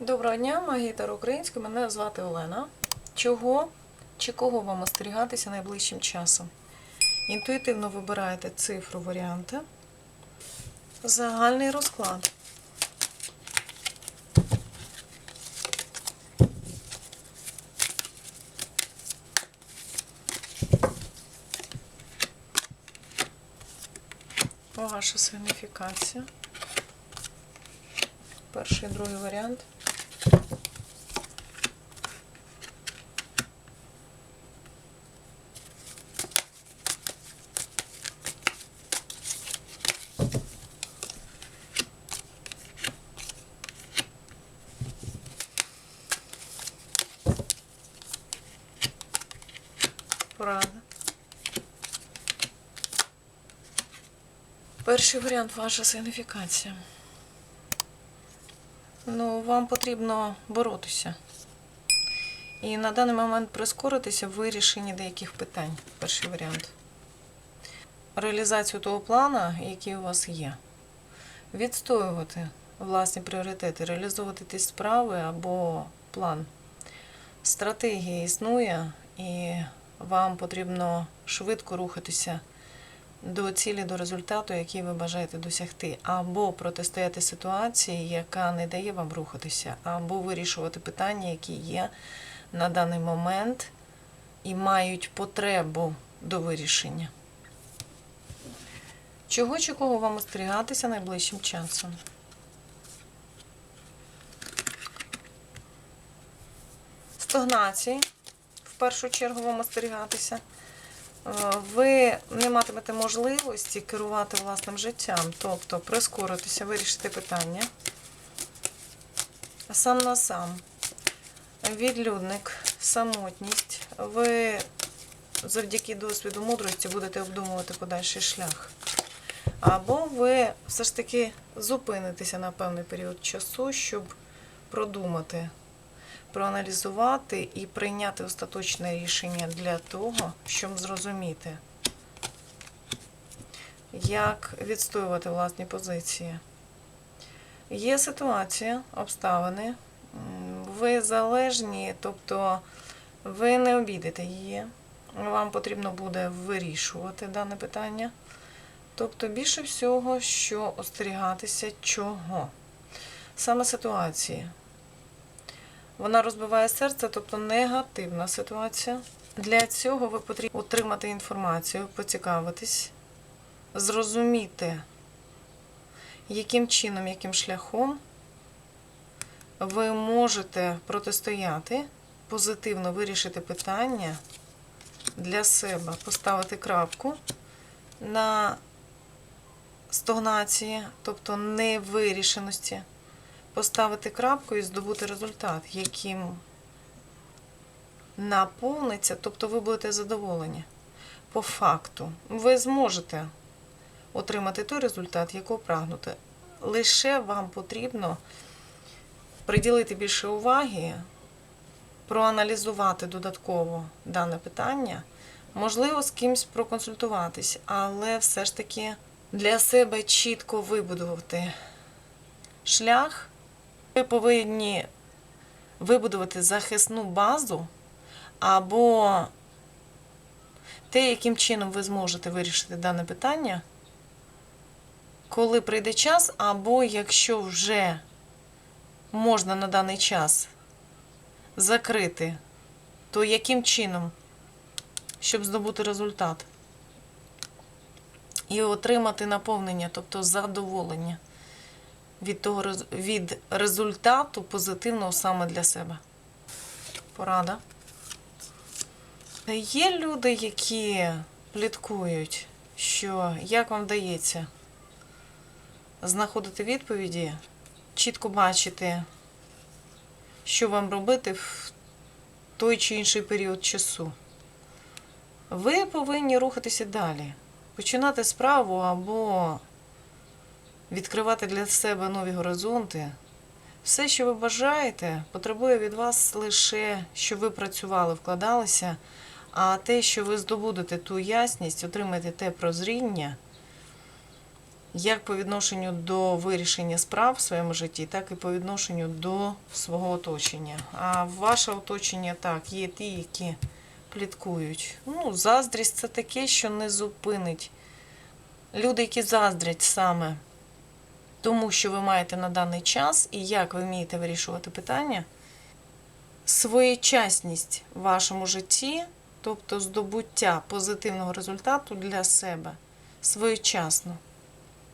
Доброго дня, магітер український. Мене звати Олена. Чого чи кого вам остерігатися найближчим часом? Інтуїтивно вибираєте цифру варіанти. Загальний розклад. Ваша сигніфікація. Перший і другий варіант. Порада. Перший варіант ваша сигніфікація. Ну, вам потрібно боротися. І на даний момент прискоритися в вирішенні деяких питань. Перший варіант. Реалізацію того плану, який у вас є. Відстоювати власні пріоритети, реалізовувати ті справи або план. Стратегія існує, і вам потрібно швидко рухатися до цілі, до результату, який ви бажаєте досягти, або протистояти ситуації, яка не дає вам рухатися, або вирішувати питання, які є на даний момент і мають потребу до вирішення. Чого чи кого вам остерігатися найближчим часом? Стагнації. Першу чергу вам остерігатися. Е, ви не матимете можливості керувати власним життям, тобто прискоритися, вирішити питання сам на сам. Відлюдник, самотність. Ви завдяки досвіду мудрості будете обдумувати подальший шлях. Або ви все ж таки зупинитеся на певний період часу, щоб продумати проаналізувати і прийняти остаточне рішення для того, щоб зрозуміти, як відстоювати власні позиції. Є ситуація, обставини, ви залежні, тобто ви не обійдете її. Вам потрібно буде вирішувати дане питання. Тобто, більше всього, що остерігатися чого? Саме ситуації. Вона розбиває серце, тобто негативна ситуація. Для цього ви потрібно отримати інформацію, поцікавитись, зрозуміти, яким чином, яким шляхом ви можете протистояти, позитивно вирішити питання для себе, поставити крапку на стогнації, тобто невирішеності поставити крапку і здобути результат, яким наповниться, тобто ви будете задоволені. По факту, ви зможете отримати той результат, якого прагнете. Лише вам потрібно приділити більше уваги, проаналізувати додатково дане питання, можливо, з кимось проконсультуватись, але все ж таки для себе чітко вибудувати шлях. Ви повинні вибудувати захисну базу або те, яким чином ви зможете вирішити дане питання, коли прийде час, або якщо вже можна на даний час закрити, то яким чином, щоб здобути результат і отримати наповнення, тобто задоволення від того від результату позитивного саме для себе. Порада. Є люди, які пліткують, що як вам вдається знаходити відповіді, чітко бачити, що вам робити в той чи інший період часу. Ви повинні рухатися далі, починати справу або відкривати для себе нові горизонти. Все, що ви бажаєте, потребує від вас лише, щоб ви працювали, вкладалися, а те, що ви здобудете ту ясність, отримаєте те прозріння, як по відношенню до вирішення справ в своєму житті, так і по відношенню до свого оточення. А ваше оточення так, є ті, які пліткують. Ну, заздрість це таке, що не зупинить. Люди, які заздрять саме тому, що ви маєте на даний час, і як ви вмієте вирішувати питання, своєчасність в вашому житті, тобто здобуття позитивного результату для себе своєчасно.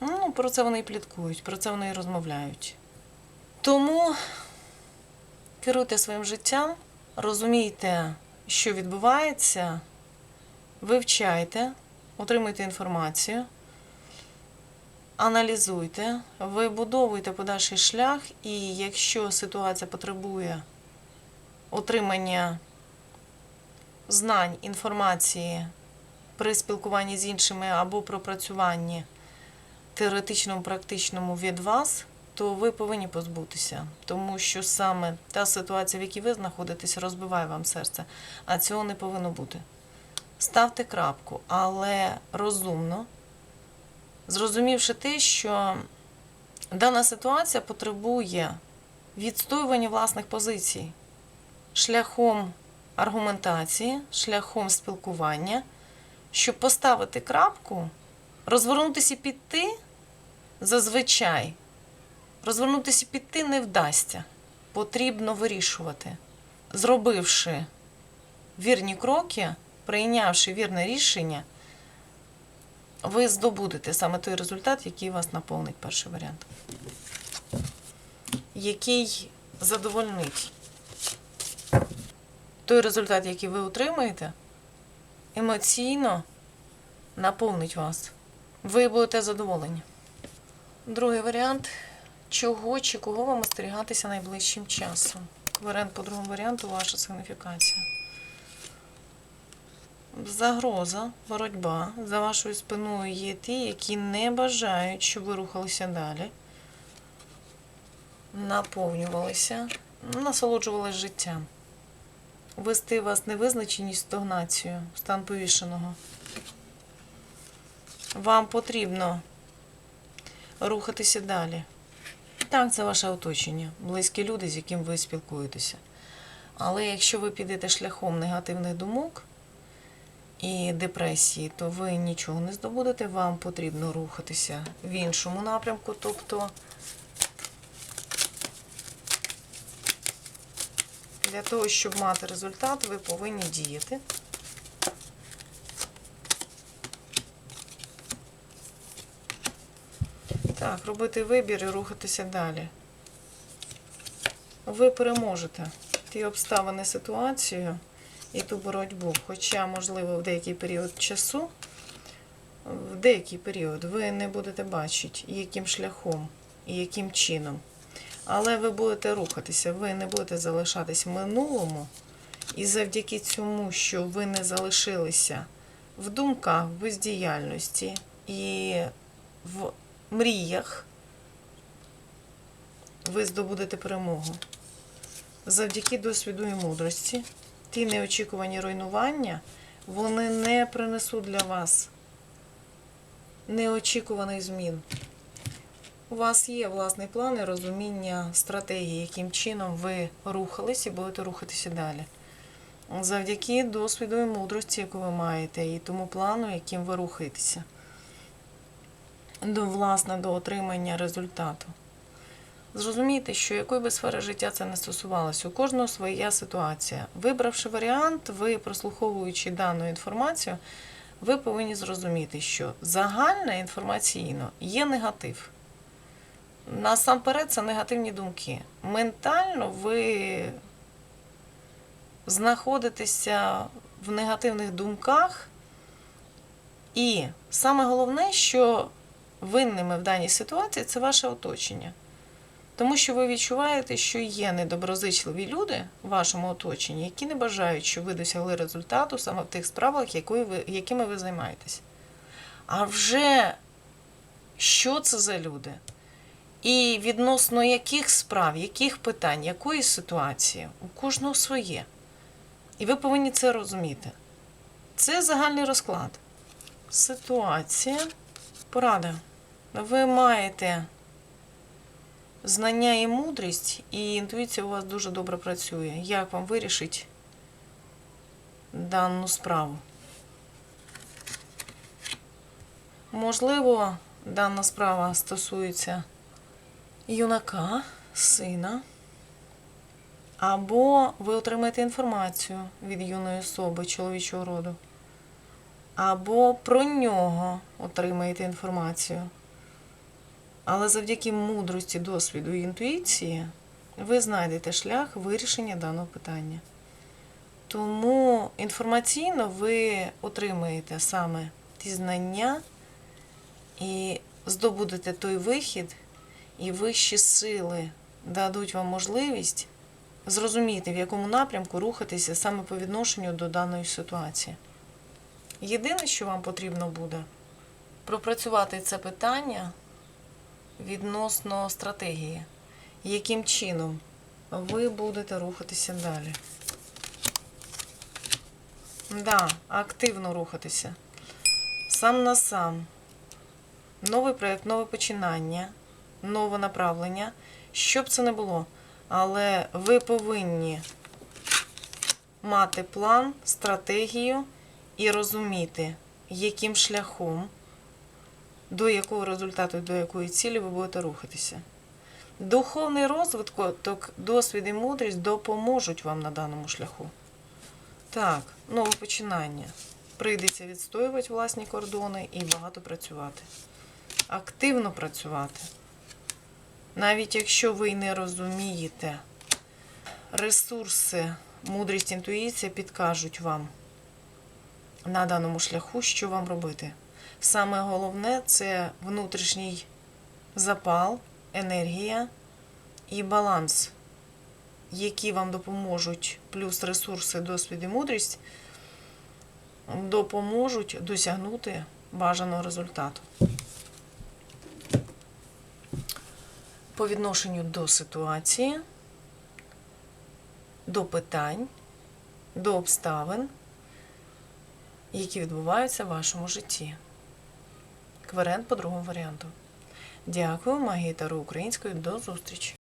Ну, про це вони і пліткують, про це вони і розмовляють. Тому керуйте своїм життям, розумійте, що відбувається, вивчайте, отримуйте інформацію, аналізуйте, вибудовуйте подальший шлях, і якщо ситуація потребує отримання знань, інформації при спілкуванні з іншими або пропрацюванні теоретичному, практичному від вас, то ви повинні позбутися, тому що саме та ситуація, в якій ви знаходитесь, розбиває вам серце, а цього не повинно бути. Ставте крапку, але розумно, зрозумівши те, що дана ситуація потребує відстоювання власних позицій шляхом аргументації, шляхом спілкування, щоб поставити крапку, розвернутися піти зазвичай. Розвернутися піти не вдасться. Потрібно вирішувати. Зробивши вірні кроки, прийнявши вірне рішення, ви здобудете саме той результат, який вас наповнить перший варіант. Який задовольнить той результат, який ви отримаєте, емоційно наповнить вас. Ви будете задоволені. Другий варіант. Чого чи кого вам остерігатися найближчим часом? Варіант по другому варіанту ваша сигніфікація. Загроза, боротьба за вашою спиною є ті, які не бажають, щоб ви рухалися далі, наповнювалися, насолоджувалися життям. Вести вас невизначеність стагнацію, стан повішеного. Вам потрібно рухатися далі. Так, це ваше оточення, близькі люди, з яким ви спілкуєтеся. Але якщо ви підете шляхом негативних думок і депресії, то ви нічого не здобудете, вам потрібно рухатися в іншому напрямку. Тобто для того, щоб мати результат, ви повинні діяти. Так, робити вибір і рухатися далі. Ви переможете ті обставини ситуацію і ту боротьбу. Хоча, можливо, в деякий період часу, в деякий період ви не будете бачити, яким шляхом і яким чином. Але ви будете рухатися, ви не будете залишатись в минулому. І завдяки цьому, що ви не залишилися в думках, в бездіяльності і в мріях, ви здобудете перемогу. Завдяки досвіду і мудрості, ті неочікувані руйнування, вони не принесуть для вас неочікуваних змін. У вас є власний план і розуміння стратегії, яким чином ви рухались і будете рухатися далі. Завдяки досвіду і мудрості, яку ви маєте, і тому плану, яким ви рухаєтеся до власне до отримання результату. Зрозумійте, що якої би сфери життя це не стосувалося, у кожного своя ситуація. Вибравши варіант, ви прослуховуючи дану інформацію, ви повинні зрозуміти, що загально інформаційно є негатив. Насамперед, це негативні думки. Ментально ви знаходитеся в негативних думках, і саме головне, що винними в даній ситуації це ваше оточення. Тому що ви відчуваєте, що є недоброзичливі люди в вашому оточенні, які не бажають, щоб ви досягли результату саме в тих справах, якої ви, якими ви займаєтесь. А вже що це за люди? І відносно яких справ, яких питань, якої ситуації, у кожного своє. І ви повинні це розуміти. Це загальний розклад. Ситуація, порада. ви маєте знання і мудрість, і інтуїція у вас дуже добре працює. Як вам вирішить дану справу? Можливо, дана справа стосується юнака, сина, або ви отримаєте інформацію від юної особи чоловічого роду, або про нього отримаєте інформацію. Але завдяки мудрості, досвіду і інтуїції ви знайдете шлях вирішення даного питання. Тому інформаційно ви отримаєте саме ті знання і здобудете той вихід, і вищі сили дадуть вам можливість зрозуміти, в якому напрямку рухатися саме по відношенню до даної ситуації. Єдине, що вам потрібно буде, пропрацювати це питання відносно стратегії, яким чином ви будете рухатися далі. Да, активно рухатися. Сам на сам. Новий проєкт, нове починання, нове направлення. Що б це не було. Але ви повинні мати план, стратегію і розуміти, яким шляхом, до якого результату, до якої цілі ви будете рухатися. Духовний розвиток, досвід і мудрість допоможуть вам на даному шляху. Так, нове починання. Прийдеться відстоювати власні кордони і багато працювати. Активно працювати. Навіть якщо ви не розумієте, ресурси, мудрість, інтуїція підкажуть вам на даному шляху, що вам робити. Саме головне це внутрішній запал, енергія і баланс, які вам допоможуть, плюс ресурси, досвід і мудрість, допоможуть досягнути бажаного результату. По відношенню до ситуації, до питань, до обставин, які відбуваються в вашому житті. Кверент по другому варіанту. Дякую, магія Тару української. До зустрічі!